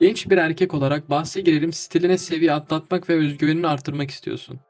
Genç bir erkek olarak bahse girelim stiline seviye atlatmak ve özgüvenini artırmak istiyorsun.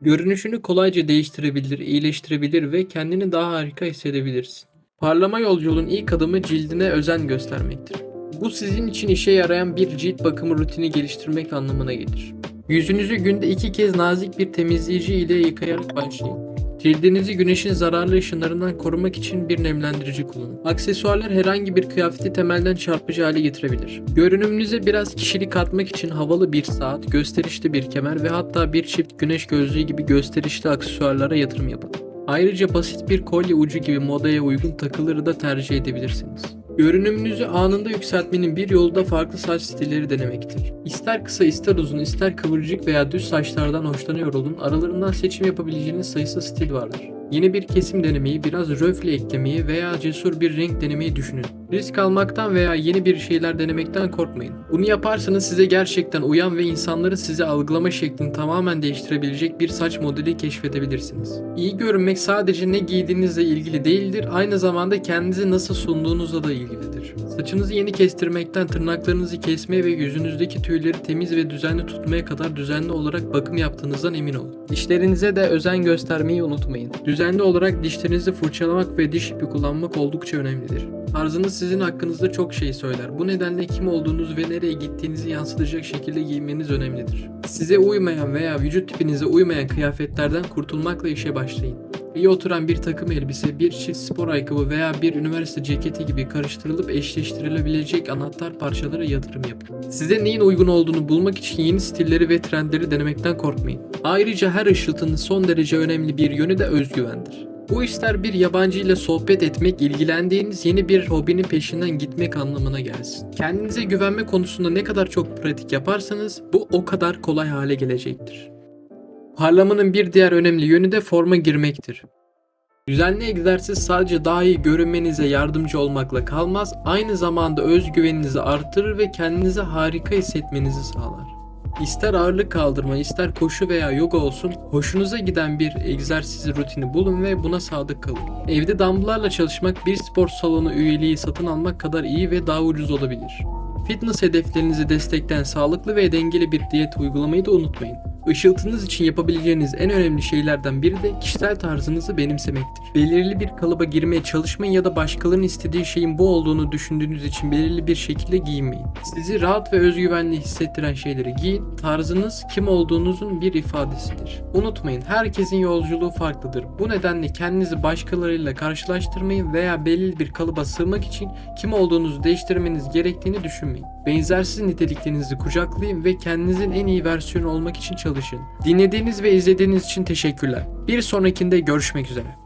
Görünüşünü kolayca değiştirebilir, iyileştirebilir ve kendini daha harika hissedebilirsin. Parlama yolculuğun ilk adımı cildine özen göstermektir. Bu sizin için işe yarayan bir cilt bakımı rutini geliştirmek anlamına gelir. Yüzünüzü günde iki kez nazik bir temizleyici ile yıkayarak başlayın. Cildinizi güneşin zararlı ışınlarından korumak için bir nemlendirici kullanın. Aksesuarlar herhangi bir kıyafeti temelden çarpıcı hale getirebilir. Görünümünüze biraz kişilik katmak için havalı bir saat, gösterişli bir kemer ve hatta bir çift güneş gözlüğü gibi gösterişli aksesuarlara yatırım yapın. Ayrıca basit bir kolye ucu gibi modaya uygun takıları da tercih edebilirsiniz. Görünümünüzü anında yükseltmenin bir yolu da farklı saç stilleri denemektir. İster kısa ister uzun ister kıvırcık veya düz saçlardan hoşlanıyor olun aralarından seçim yapabileceğiniz sayısız stil vardır. Yeni bir kesim denemeyi, biraz röfle eklemeyi veya cesur bir renk denemeyi düşünün. Risk almaktan veya yeni bir şeyler denemekten korkmayın. Bunu yaparsanız size gerçekten uyan ve insanların sizi algılama şeklini tamamen değiştirebilecek bir saç modeli keşfedebilirsiniz. İyi görünmek sadece ne giydiğinizle ilgili değildir, aynı zamanda kendinizi nasıl sunduğunuzla da ilgilidir. Saçınızı yeni kestirmekten tırnaklarınızı kesmeye ve yüzünüzdeki tüyleri temiz ve düzenli tutmaya kadar düzenli olarak bakım yaptığınızdan emin olun. Dişlerinize de özen göstermeyi unutmayın. Düzenli olarak dişlerinizi fırçalamak ve diş ipi kullanmak oldukça önemlidir. Tarzınız sizin hakkınızda çok şey söyler. Bu nedenle kim olduğunuz ve nereye gittiğinizi yansıtacak şekilde giyinmeniz önemlidir. Size uymayan veya vücut tipinize uymayan kıyafetlerden kurtulmakla işe başlayın. İyi oturan bir takım elbise, bir çift spor ayakkabı veya bir üniversite ceketi gibi karıştırılıp eşleştirilebilecek anahtar parçalara yatırım yapın. Size neyin uygun olduğunu bulmak için yeni stilleri ve trendleri denemekten korkmayın. Ayrıca her ışıltının son derece önemli bir yönü de özgüvendir. Bu ister bir yabancı ile sohbet etmek, ilgilendiğiniz yeni bir hobinin peşinden gitmek anlamına gelsin. Kendinize güvenme konusunda ne kadar çok pratik yaparsanız bu o kadar kolay hale gelecektir. Parlamanın bir diğer önemli yönü de forma girmektir. Düzenli egzersiz sadece daha iyi görünmenize yardımcı olmakla kalmaz, aynı zamanda özgüveninizi artırır ve kendinizi harika hissetmenizi sağlar. İster ağırlık kaldırma, ister koşu veya yoga olsun, hoşunuza giden bir egzersiz rutini bulun ve buna sadık kalın. Evde dumbbell'larla çalışmak bir spor salonu üyeliği satın almak kadar iyi ve daha ucuz olabilir. Fitness hedeflerinizi destekleyen sağlıklı ve dengeli bir diyet uygulamayı da unutmayın. Işıltınız için yapabileceğiniz en önemli şeylerden biri de kişisel tarzınızı benimsemektir. Belirli bir kalıba girmeye çalışmayın ya da başkalarının istediği şeyin bu olduğunu düşündüğünüz için belirli bir şekilde giyinmeyin. Sizi rahat ve özgüvenli hissettiren şeyleri giyin, tarzınız kim olduğunuzun bir ifadesidir. Unutmayın herkesin yolculuğu farklıdır. Bu nedenle kendinizi başkalarıyla karşılaştırmayın veya belirli bir kalıba sığmak için kim olduğunuzu değiştirmeniz gerektiğini düşünmeyin. Benzersiz niteliklerinizi kucaklayın ve kendinizin en iyi versiyonu olmak için çalışın. Dinlediğiniz ve izlediğiniz için teşekkürler. Bir sonrakinde görüşmek üzere.